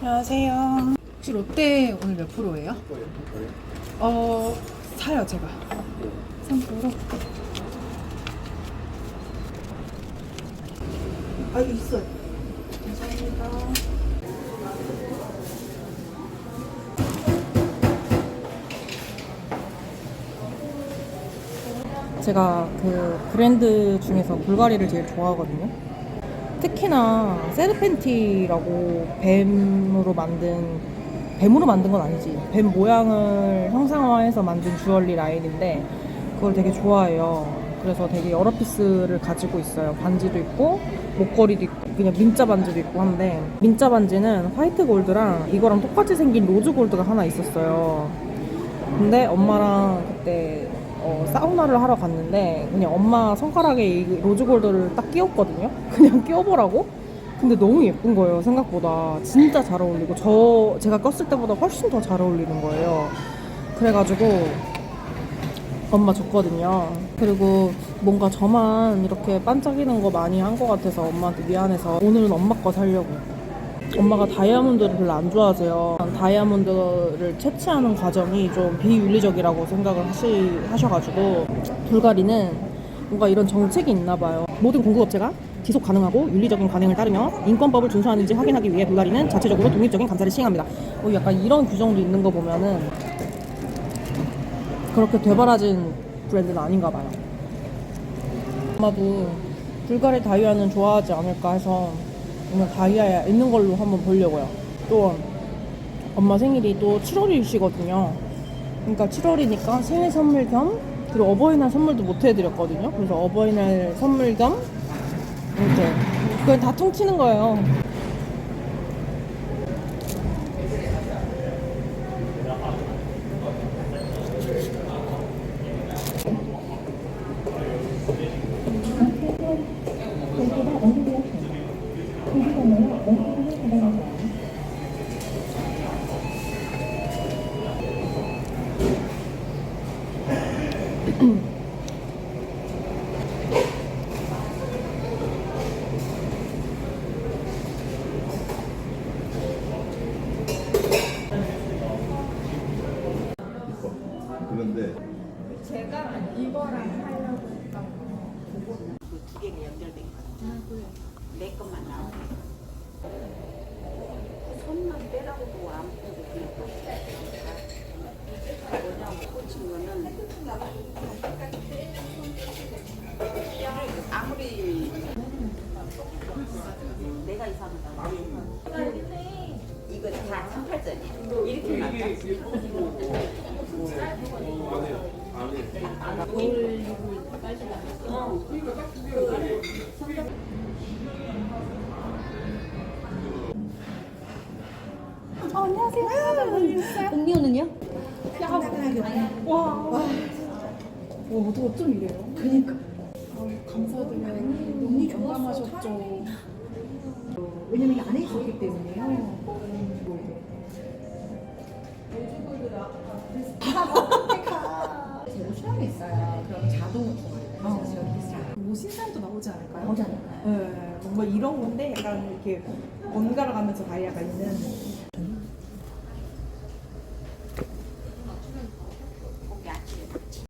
안녕하세요. 혹시 롯데 오늘 몇 프로예요? 어, 사요, 제가. 3%? 아, 이거 있어요. 감사합니다. 제가 그 브랜드 중에서 불가리를 제일 좋아하거든요. 특히나 세르펜티라고 뱀으로 만든 뱀으로 만든 건 아니지. 뱀 모양을 형상화해서 만든 주얼리 라인인데 그걸 되게 좋아해요. 그래서 되게 여러 피스를 가지고 있어요. 반지도 있고 목걸이도 있고 그냥 민자 반지도 있고 한데 민자 반지는 화이트 골드랑 이거랑 똑같이 생긴 로즈 골드가 하나 있었어요. 근데 엄마랑 그때 어, 사우나를 하러 갔는데 그냥 엄마 손가락에 이 로즈 골드를 딱 끼웠거든요. 그냥 끼워보라고. 근데 너무 예쁜 거예요 생각보다 진짜 잘 어울리고 저 제가 꼈을 때보다 훨씬 더 잘 어울리는 거예요. 그래가지고 엄마 줬거든요. 그리고 뭔가 저만 이렇게 반짝이는 거 많이 한 것 같아서 엄마한테 미안해서 오늘은 엄마 거 살려고. 엄마가 다이아몬드를 별로 안 좋아하세요. 다이아몬드를 채취하는 과정이 좀 비윤리적이라고 생각을 하시, 하셔가지고 불가리는 뭔가 이런 정책이 있나 봐요. 모든 공급업체가 지속 가능하고 윤리적인 관행을 따르며 인권법을 준수하는지 확인하기 위해 불가리는 자체적으로 독립적인 감사를 시행합니다. 어, 약간 이런 규정도 있는 거 보면은 그렇게 되바라진 브랜드는 아닌가 봐요. 아마도 불가리 다이아는 좋아하지 않을까 해서 오늘 다이아에 있는 걸로 한번 보려고요. 또 엄마 생일이 또 7월이시거든요. 그러니까 7월이니까 생일 선물 겸 그리고 어버이날 선물도 못 해드렸거든요. 그래서 어버이날 선물 겸 이렇게 그걸 다 퉁치는 거예요. 그런데 제가 이거랑 하려고 했던 두 개가 연결된 거야. 내 것만 나오게. 손만 빼라고 뭐안 빼고 그냥 아무리 내가 이상하다. 이거 다 38전이야. 이렇게 나가. 음료는요? 와, 어떻게 어쩜 이래요? 그니까. 감사드려요. 너무 경감하셨죠. 왜냐면 이 안에 있었기 때문에요. 취향이 있어요. 그럼 자동으로 어. 뭐 신사도 나오지 않을까요? 나오지 않을까요? 네, 뭔가 이런 건데 약간 이렇게 번갈아 가면서 다이아가 있는